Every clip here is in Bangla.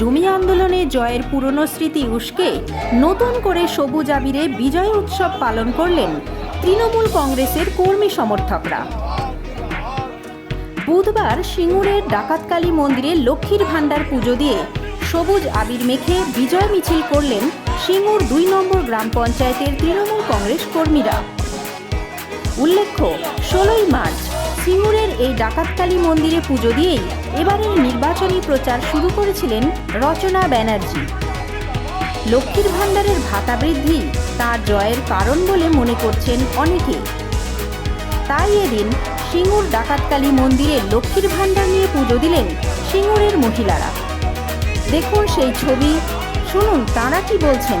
জমি আন্দোলনে জয়ের পুরনো স্মৃতি উস্কে, নতুন করে সবুজ আবিরে বিজয় উৎসব পালন করলেন তৃণমূল কংগ্রেসের কর্মী সমর্থকরা। বুধবার সিঙ্গুরের ডাকাতকালী মন্দিরে লক্ষ্মীর ভাণ্ডার পুজো দিয়ে সবুজ আবির মেখে বিজয় মিছিল করলেন সিঙ্গুর দুই নম্বর গ্রাম পঞ্চায়েতের তৃণমূল কংগ্রেস কর্মীরা। উল্লেখ্য, ষোলোই মার্চ সিঙ্গুরের এই ডাকাতকালী মন্দিরে পুজো দিয়েই এবারের নির্বাচনী প্রচার শুরু করেছিলেন রচনা ব্যানার্জি। লক্ষ্মীর ভাণ্ডারের ভাতা বৃদ্ধি তার জয়ের কারণ বলে মনে করছেন অনেকে। তাই এদিন সিঙ্গুর ডাকাতকালী মন্দিরে লক্ষ্মীর ভাণ্ডার নিয়ে পুজো দিলেন সিঙ্গুরের মহিলারা। দেখুন সেই ছবি, শুনুন তারা কি বলছেন।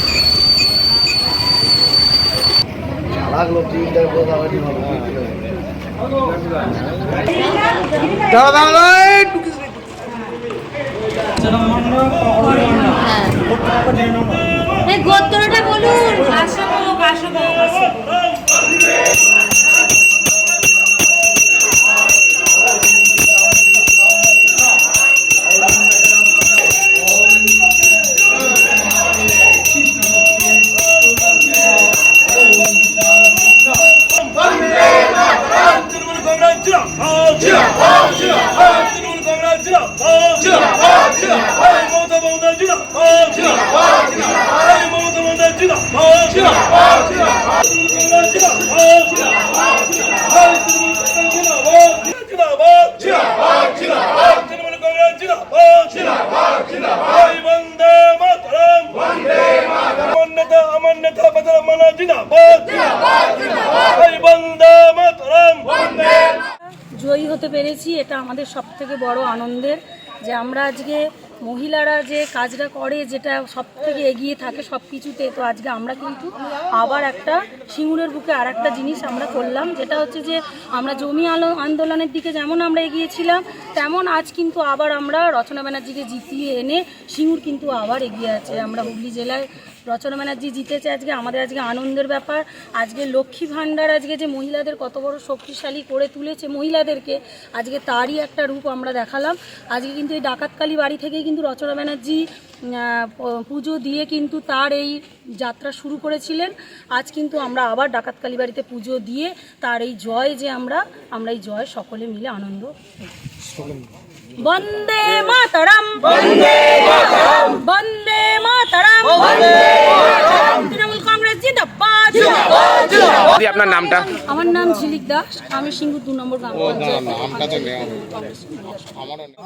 হ্যাঁ মাথাটাই দিতে একটু জিন্দাবাদ জিন্দাবাদ জিন্দাবাদ তৃণমূল কংগ্রেস জিন্দাবাদ জিন্দাবাদ হতে পেরেছি, এটা আমাদের সব থেকে বড় আনন্দের যে আমরা আজকে মহিলারা যে কাজটা করে, যেটা সব থেকে এগিয়ে থাকে সব কিছুতে তো আজকে আমরা কিন্তু আবার একটা সিঙ্গুরের বুকে আর একটা জিনিস আমরা করলাম, যেটা হচ্ছে যে আমরা জমি আলো আন্দোলনের দিকে যেমন আমরা এগিয়েছিলাম, তেমন আজ কিন্তু আবার আমরা রচনা ব্যানার্জিকে জিতিয়ে এনে সিঙ্গুর কিন্তু আবার এগিয়ে আছে। আমরা হুগলি জেলায় রচনা ব্যানার্জি জিতেছে আজকে আমাদের আজকে আনন্দের ব্যাপার। আজকে লক্ষ্মী ভাণ্ডার আজকে যে মহিলাদের কত বড় শক্তিশালী করে তুলেছে মহিলাদেরকে আজকে তারই একটা রূপ আমরা দেখালাম। আজকে কিন্তু এই ডাকাতকালী বাড়ি থেকেই কিন্তু রচনা ব্যানার্জি পুজো দিয়ে কিন্তু তার এই যাত্রা শুরু করেছিলেন। আজ কিন্তু আমরা আবার ডাকাতকালী বাড়িতে পুজো দিয়ে তার এই জয় যে আমরা আমরা এই জয় সকলে মিলে আনন্দ বন্দে মাতারাম। বন্দে মাতারাম। বন্দে মাতারাম। দিদি আপনার নামটা? আমার নাম ঝিলিক দাস আমি দু নম্বর গ্রাম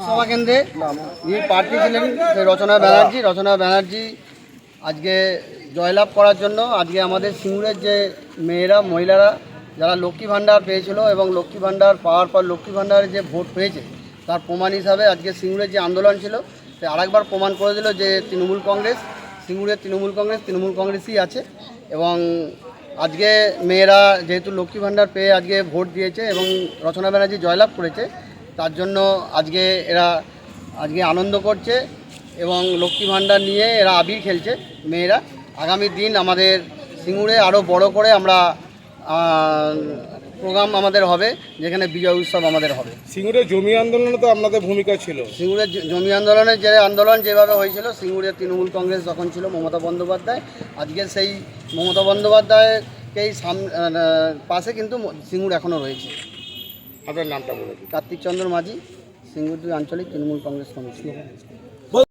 সভা কেন্দ্রে যিনি প্রার্থী ছিলেন সেই রচনা ব্যানার্জি রচনা ব্যানার্জি আজকে জয়লাভ করার জন্য আজকে আমাদের সিঙ্গুরের যে মেয়েরা মহিলারা যারা লক্ষ্মী ভাণ্ডার পেয়েছিল এবং লক্ষ্মী ভাণ্ডার পাওয়ার পর লক্ষ্মী ভাণ্ডারের যে ভোট পেয়েছে তার প্রমাণ হিসাবে আজকে সিঙ্গুরের যে আন্দোলন ছিল সে আরেকবার প্রমাণ করে দিল যে তৃণমূল কংগ্রেস সিঙ্গুরের তৃণমূল কংগ্রেস তৃণমূল কংগ্রেসই আছে। এবং আজকে মেয়েরা যেহেতু লক্ষ্মী ভাণ্ডার পেয়ে আজকে ভোট দিয়েছে এবং রচনা ব্যানার্জি জয়লাভ করেছে, তার জন্য আজকে এরা আজকে আনন্দ করছে এবং লক্ষ্মী ভাণ্ডার নিয়ে এরা আবির খেলছে মেয়েরা। আগামী দিন আমাদের সিঙ্গুরে আরও বড় করে আমরা প্রোগ্রাম আমাদের হবে যেখানে বিজয় উৎসব আমাদের হবে। সিঙ্গুরের জমি আন্দোলনে তো আপনাদের ভূমিকা ছিল। সিঙ্গুরের জমি আন্দোলনের যে আন্দোলন যেভাবে হয়েছিল সিঙ্গুরের তৃণমূল কংগ্রেস যখন ছিল মমতা বন্দ্যোপাধ্যায় আজকে সেই মমতা বন্দ্যোপাধ্যায়কেই সাম পাশে কিন্তু সিঙ্গুর এখনও রয়েছে। আপনার নামটা বলে কার্তিক চন্দ্র মাঝি সিঙ্গুর দুই আঞ্চলিক তৃণমূল কংগ্রেস কমিটি।